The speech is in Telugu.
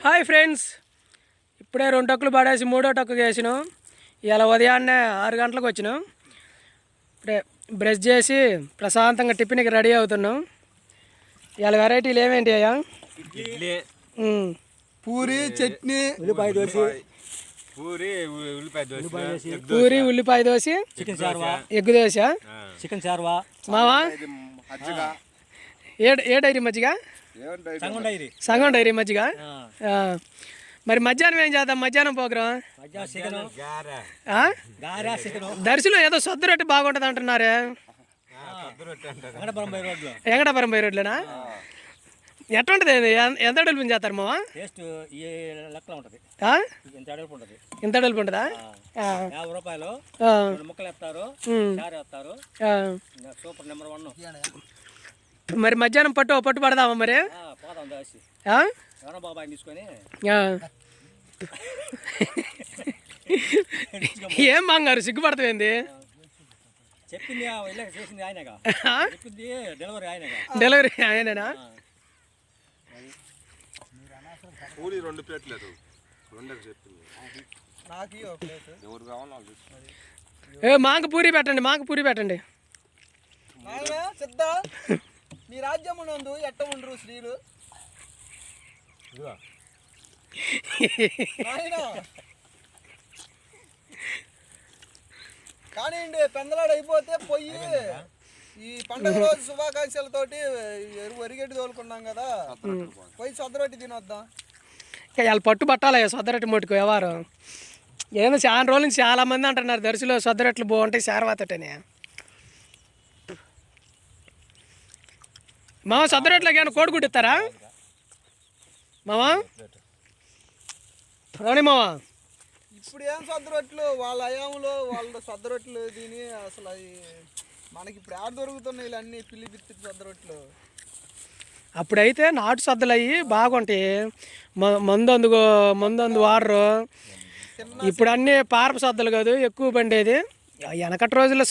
Hi friends. ఇప్పుడే రెండు టొక్కులు పడేసి మూడో టొక్కు వేసినాం ఇలా ఉదయాన్నే ఆరు గంటలకు వచ్చినాం. ఇప్పుడే బ్రష్ చేసి ప్రశాంతంగా టిఫిన్కి రెడీ అవుతున్నాం. ఇవాళ వెరైటీలు ఏమేంటి అయ్యా. పూరి చట్నీ. ఉల్లిపాయ దోశ. పూరి ఉల్లిపాయ దోశ ఎగ్. పూరి ఉల్లిపాయ దోశ చికెన్ చార్వా ఎగ్గు దోశ. ఆ. చికెన్ చార్వా మావా? ఏ ఏ డైరీ మజ్జిగ? సంగం డైరీ. సంగం డైరీ మజ్జిగ. మరి మధ్యాహ్నం ఏం చేద్దాం? మధ్యాహ్నం ప్రోగ్రాం మధ్యాహ్నం చికెన్ గారె. ఆ? గారా చికెన్ దర్శిలో ఏదో సొద్దు రొట్టె బాగుంటుంది అంటున్నారే. వెంకటపురం బై రోడ్లేనా? ఎట్లుంటుంది? ఎన్- ఎంత డెలిపి చేస్తారు మావా? టేస్ట్ ఈ లెక్కలో ఉంటుంది? ఆ? ఇంత అడుగు ఉంటుంది. ఇంత ఉంటుందా. యాభై రూపాయలు. ముక్కలు. చారు. ఇంకా సూపర్ నెంబర్ వన్. మరి మధ్యాహ్నం పట్టు పట్టు పడదామా మరి? ఆ, పోదాం దాసి. ఆ? ఎవరో బాబాయ్ తీసుకొని ఆ. ఏం బంగారు సిగ్గుపడుతుంది డెలివరీ ఆయననా? పూరి రెండు రెండుకి చెప్పింది. ఎవరు కావాలో. ఏ మాకు పూరి పెట్టండి మాకు పూరి పెట్టండి. నీ రాజ్యము నందు ఎట్ట ఉండరు స్త్రీలు? కానివ్వండి పెందలాడు అయిపోతే పొయ్యి. ఈ పండుగ రోజు శుభాకాంక్షలతోటి ఎరువు ఎరిగెడ్డి తోలుకున్నాం కదా. పోయి సొద్దరొట్టి తినొద్దాం? ఇంకా వాళ్ళు పట్టు పట్టాలి సొద్దరొట్టి ముట్టుకు ఎవరు ఏమో చాలా రోజుల నుంచి చాలా మంది అంటున్నారు దర్శిలో సొద్దరొట్లు బాగుంటాయి శారవాతటని. మామ సొద్దరొట్లకి ఏమైనా కోడిగుడ్డు ఇస్తారా మామా? రాణి మామ. ఇప్పుడు ఏం సొద్దరొట్లు వాళ్ళ అయాంలో వాళ్ళ సొద్దరొట్లు తిని అసలు అవి మనకి ఇప్పుడు ఆడ దొరుకుతున్నాయి ఇవన్నీ పిల్లి బిత్తి సొద్దరొట్లు అప్పుడైతే నాటు సద్దులు అయ్యి బాగుంటాయి. మ- మందు అందుకో మందు అందు వాడరు ఇప్పుడు అన్నీ పారపు సద్దులు కాదు ఎక్కువ పండేది. వెనకటి రోజుల్లో